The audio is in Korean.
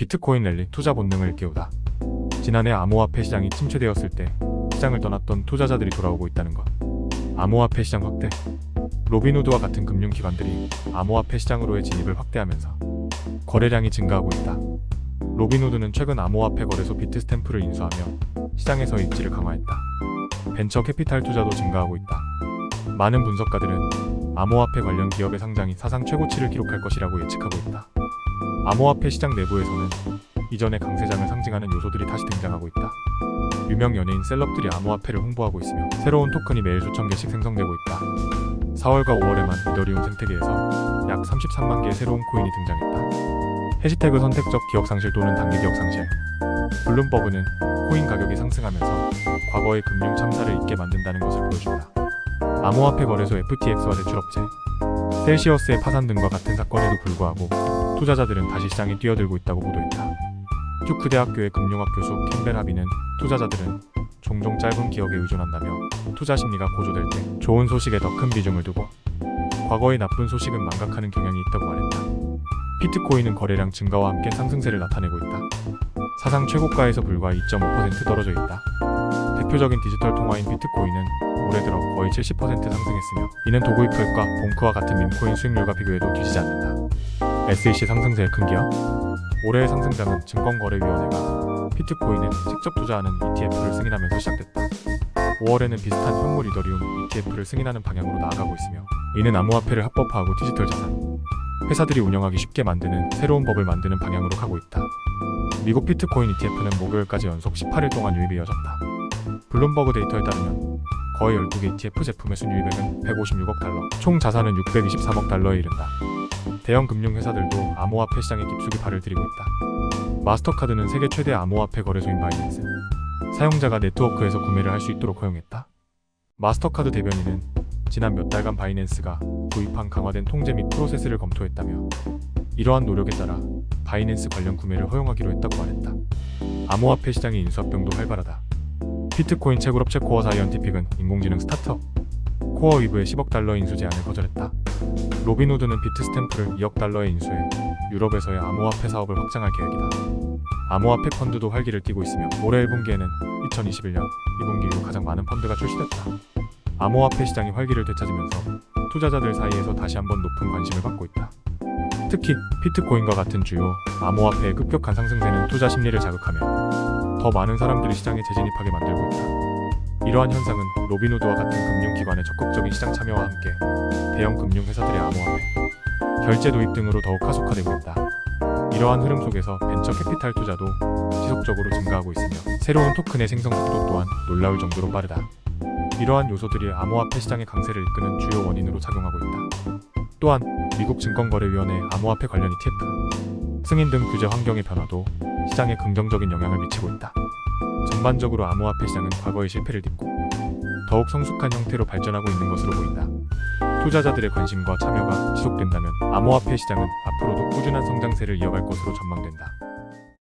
비트코인 랠리 투자 본능을 일깨우다. 지난해 암호화폐 시장이 침체되었을 때 시장을 떠났던 투자자들이 돌아오고 있다는 것. 암호화폐 시장 확대. 로빈후드와 같은 금융기관들이 암호화폐 시장으로의 진입을 확대하면서 거래량이 증가하고 있다. 로빈후드는 최근 암호화폐 거래소 비트스탬프를 인수하며 시장에서 입지를 강화했다. 벤처 캐피탈 투자도 증가하고 있다. 많은 분석가들은 암호화폐 관련 기업의 상장이 사상 최고치를 기록할 것이라고 예측하고 있다. 암호화폐 시장 내부에서는 이전의 강세장을 상징하는 요소들이 다시 등장하고 있다. 유명 연예인 셀럽들이 암호화폐를 홍보하고 있으며 새로운 토큰이 매일 수천 개씩 생성되고 있다. 4월과 5월에만 이더리움 생태계에서 약 33만 개의 새로운 코인이 등장했다. 해시태그 선택적 기억 상실 또는 단기 기억 상실. 블룸버그는 코인 가격이 상승하면서 과거의 금융 참사를 잊게 만든다는 것을 보여준다. 암호화폐 거래소 FTX와 대출업체, 셀시어스의 파산 등과 같은 사건에도 불구하고 투자자들은 다시 시장에 뛰어들고 있다고 보도했다. 듀크 대학교의 금융학 교수 캠벨 하비는 투자자들은 종종 짧은 기억에 의존한다며 투자 심리가 고조될 때 좋은 소식에 더 큰 비중을 두고 과거의 나쁜 소식은 망각하는 경향이 있다고 말했다. 비트코인은 거래량 증가와 함께 상승세를 나타내고 있다. 사상 최고가에서 불과 2.5% 떨어져 있다. 대표적인 디지털 통화인 비트코인은 올해 들어 거의 70% 상승했으며 이는 도구이프과 봉크와 같은 밈코인 수익률과 비교해도 뒤지지 않는다. SEC 상승세의 큰 기여 올해의 상승장은 증권거래위원회가 비트코인에 직접 투자하는 ETF를 승인하면서 시작됐다. 5월에는 비슷한 현물 이더리움 ETF를 승인하는 방향으로 나아가고 있으며 이는 암호화폐를 합법화하고 디지털 자산, 회사들이 운영하기 쉽게 만드는 새로운 법을 만드는 방향으로 가고 있다. 미국 비트코인 ETF는 목요일까지 연속 18일 동안 유입이 이어졌다. 블룸버그 데이터에 따르면 거의 12개 ETF 제품의 순유입액은 156억 달러, 총 자산은 623억 달러에 이른다. 대형 금융회사들도 암호화폐 시장에 깊숙이 발을 들이고 있다. 마스터카드는 세계 최대 암호화폐 거래소인 바이낸스. 사용자가 네트워크에서 구매를 할 수 있도록 허용했다. 마스터카드 대변인은 지난 몇 달간 바이낸스가 도입한 강화된 통제 및 프로세스를 검토했다며 이러한 노력에 따라 바이낸스 관련 구매를 허용하기로 했다고 말했다. 암호화폐 시장의 인수합병도 활발하다. 비트코인 채굴업체 코어 사이언티픽은 인공지능 스타트업 코어 위브의 10억 달러 인수 제안을 거절했다. 로빈후드는 비트스탬프를 2억 달러에 인수해 유럽에서의 암호화폐 사업을 확장할 계획이다. 암호화폐 펀드도 활기를 띠고 있으며 올해 1분기에는 2021년 2분기 이후 가장 많은 펀드가 출시됐다. 암호화폐 시장이 활기를 되찾으면서 투자자들 사이에서 다시 한번 높은 관심을 받고 있다. 특히 비트코인과 같은 주요 암호화폐의 급격한 상승세는 투자 심리를 자극하며 더 많은 사람들이 시장에 재진입하게 만들고 있다. 이러한 현상은 로빈후드와 같은 금융기관의 적극적인 시장 참여와 함께 대형 금융회사들의 암호화폐, 결제 도입 등으로 더욱 가속화되고 있다. 이러한 흐름 속에서 벤처 캐피탈 투자도 지속적으로 증가하고 있으며 새로운 토큰의 생성 속도 또한 놀라울 정도로 빠르다. 이러한 요소들이 암호화폐 시장의 강세를 이끄는 주요 원인으로 작용하고 있다. 또한 미국 증권거래위원회 암호화폐 관련 ETF, 승인 등 규제 환경의 변화도 시장에 긍정적인 영향을 미치고 있다. 전반적으로 암호화폐 시장은 과거의 실패를 딛고 더욱 성숙한 형태로 발전하고 있는 것으로 보인다. 투자자들의 관심과 참여가 지속된다면 암호화폐 시장은 앞으로도 꾸준한 성장세를 이어갈 것으로 전망된다.